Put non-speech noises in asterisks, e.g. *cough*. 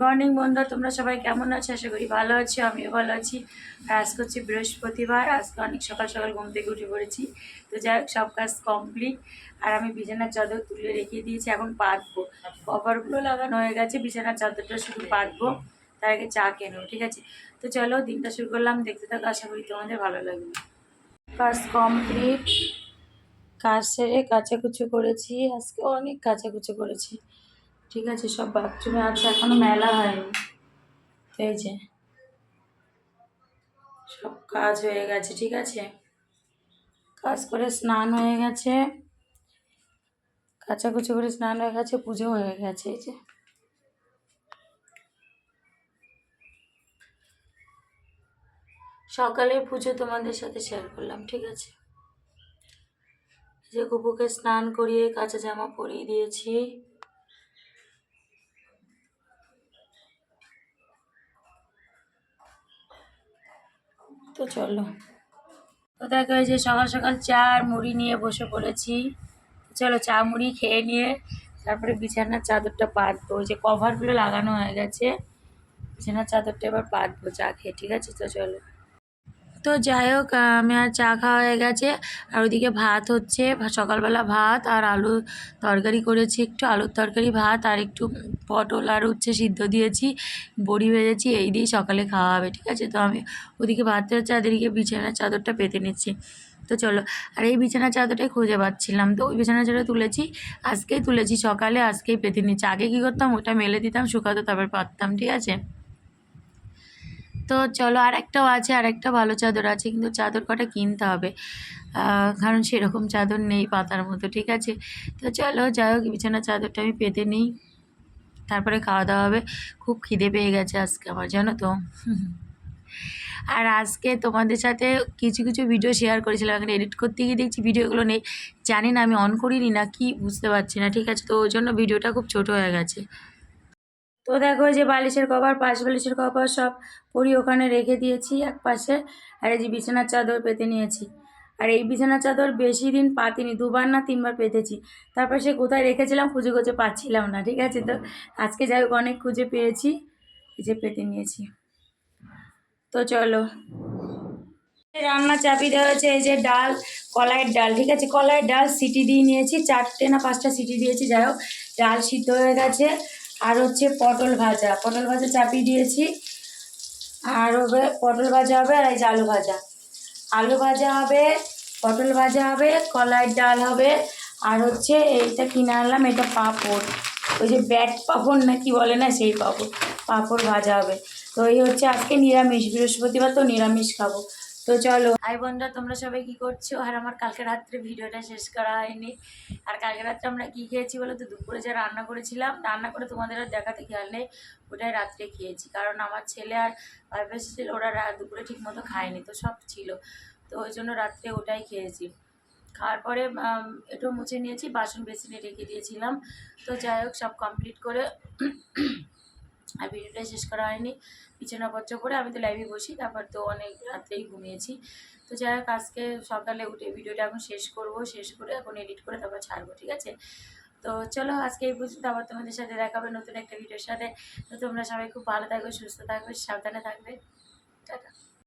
Morning বন্ধুরা, তোমরা সবাই কেমন আছো? আশা করি ভালো আছো, আমিও ভালো আছি। আর আজকে হচ্ছে বৃহস্পতিবার, আজকে অনেক সকাল সকাল ঘুম থেকে উঠে পড়েছি। তো যাই সব কাজ কমপ্লিট আর আমি বিছানার চাদর তুলে রেখে দিয়েছি, এখন পাতবো। কভারগুলো লাগানো হয়ে গেছে, বিছানার চাদরটা শুধু পাতবো। তার আগে চা কেনো ঠিক আছে? তো চলো, দিনটা শুরু করলাম। দেখতে থাকো, আশা করি তোমাদের ভালো লাগবে। কাজ কমপ্লিট কাজ সেরে কাচাকুচো করেছি, আজকে অনেক কাচাকুচো করেছি। ঠিক আছে, সব বাথরুমে আছে, এখনও মেলা হয়নি। এই যে, সব কাজ হয়ে গেছে, ঠিক আছে? কাজ করে স্নান হয়ে গেছে, কাচাকুচো করে স্নান হয়ে গেছে, পুজো হয়ে গেছে, এই যে। সকালে পুজো তোমাদের সাথে শেয়ার করলাম, ঠিক আছে? যে কুপুকে স্নান করিয়ে কাঁচা জামা পরিয়ে দিয়েছি। তো চলো। তো দেখো যে সকাল সকাল চা মুড়ি নিয়ে বসে পড়েছি। চলো চা, মুড়ি খেয়ে নিয়ে তারপরে বিছানার চাদরটা পাতবো। যে কভারগুলো লাগানো হয়ে গেছে, বিছানার চাদরটা এবার পাতবো চা খেয়ে, ঠিক আছে? তো চলো। তো যাই হোক আমি আর চা খাওয়া হয়ে গেছে। আর ওইদিকে ভাত হচ্ছে, সকালবেলা ভাত আর আলু তরকারি করেছি একটু, আলুর তরকারি, ভাত আর একটু পটল আর উচ্ছে সিদ্ধ দিয়েছি, বড়ি ভেজেছি, এই দিয়েই সকালে খাওয়া হবে, ঠিক আছে? তো আমি ওদিকে হচ্ছে আর বিছানার চাদরটা পেতে নিচ্ছি। তো চলো, আর এই বিছানার চাদরটাই খুঁজে পাচ্ছিলাম। তো ওই বিছানার চাদর তুলেছি, আজকেই তুলেছি সকালে, আজকেই পেতে নিচ্ছি। আগে কী করতাম, ওটা মেলে দিতাম, শুকাতো, তারপর পাততাম, ঠিক আছে? তো চলো আর একটাও আছে আর একটা ভালো চাদর আছে, কিন্তু চাদর কটা কিনতে হবে। কারণ সেরকম চাদর নেই পাতার মতো, ঠিক আছে? তো চলো, যাই হোক, বিছানার চাদরটা আমি পেতে নিই। তারপরে খাওয়া দাওয়া হবে। খুব খিদে পেয়ে গেছে আজকে আমার, জানো তো? *laughs* আর আজকে তোমাদের সাথে কিছু কিছু ভিডিও শেয়ার করেছিলাম, এখানে এডিট করতে গিয়ে দেখছি ভিডিওগুলো নেই। জানি না, আমি অন করিনি না কি, বুঝতে পারছি না, ঠিক আছে? তো ওই জন্য ভিডিওটা খুব ছোট হয়ে গেছে। তো দেখো যে বালিশের কভার, পাশ বালিশের কভার সব পরি ওখানে রেখে দিয়েছি এক পাশে। আর এই যে বিছানার চাদর পেতে নিয়েছি। আর এই বিছানার চাদর বেশি দিন পাতিনি, দুবার না তিনবার পেতেছি। তারপর সে কোথায় রেখেছিলাম খুঁজে খুঁজে পাচ্ছিলাম না, ঠিক আছে? তো আজকে যাই হোক অনেক খুঁজে পেয়েছি যে পেতে নিয়েছি। তো চলো। রান্না চাপিয়ে দেওয়া হয়েছে, এই যে ডাল, কলাইয়ের ডাল, ঠিক আছে? কলাইয়ের ডাল সিটি দিয়ে নিয়েছি, চারটে না পাঁচটা সিটি দিয়েছি, যাই হোক। ডাল সিদ্ধ হয়ে গেছে। আর হচ্ছে পটল ভাজা। পটল ভাজা চাপিয়ে দিয়েছি। আর হবে, পটল ভাজা হবে আর এই আলু ভাজা। আলু ভাজা হবে, পটল ভাজা হবে, কলাইয়ের ডাল হবে, আর হচ্ছে এইটা কিনে আনলাম, এটা পাঁপড়। ওই যে ব্যাট পাঁপড় না কি বলে না, সেই পাঁপড়। পাঁপড় ভাজা হবে। তো এই হচ্ছে আজকে নিরামিষ, বৃহস্পতিবার তো নিরামিষ খাব। তো চলো। হাই বন্ধুরা তোমরা সবাই কি করছ? আর আমার কালকে রাত্রে ভিডিওটা শেষ করা হয়নি। আর কালকে রাত্রে আমরা কি খেয়েছি বলো তো? দুপুরে যা রান্না করেছিলাম, রান্না করে তোমাদের আর দেখাতে খেয়াল নেই, ওটাই রাত্রে খেয়েছি। কারণ আমার ছেলে আর ওয়াইফ এসেছিল, ওরা দুপুরে ঠিক মতো খায়নি, তো সব ছিল। তো ওই জন্য রাত্রে ওটাই খেয়েছি। খাওয়ার পরে একটু মুছে নিয়েছি, বাসন বেসিনে রেখে দিয়েছিলাম। তো যাই হোক, সব কমপ্লিট করে আর ভিডিওটা শেষ করা হয়নি বিছানাপত্র করে আমি তো লাইভে বসি, তারপর তো অনেক রাত্রেই ঘুমিয়েছি। তো যাই হোক, আজকে সকালে উঠে ভিডিওটা এখন শেষ করব, শেষ করে এখন এডিট করে তারপর ছাড়বো, ঠিক আছে? তো চলো, আজকে এই পর্যন্ত আবার তোমাদের সাথে দেখাবে নতুন একটা ভিডিওর সাথে। তো তোমরা সবাই খুব ভালো থাকবে, সুস্থ থাকবে, সাবধানে থাকবে। টাটা।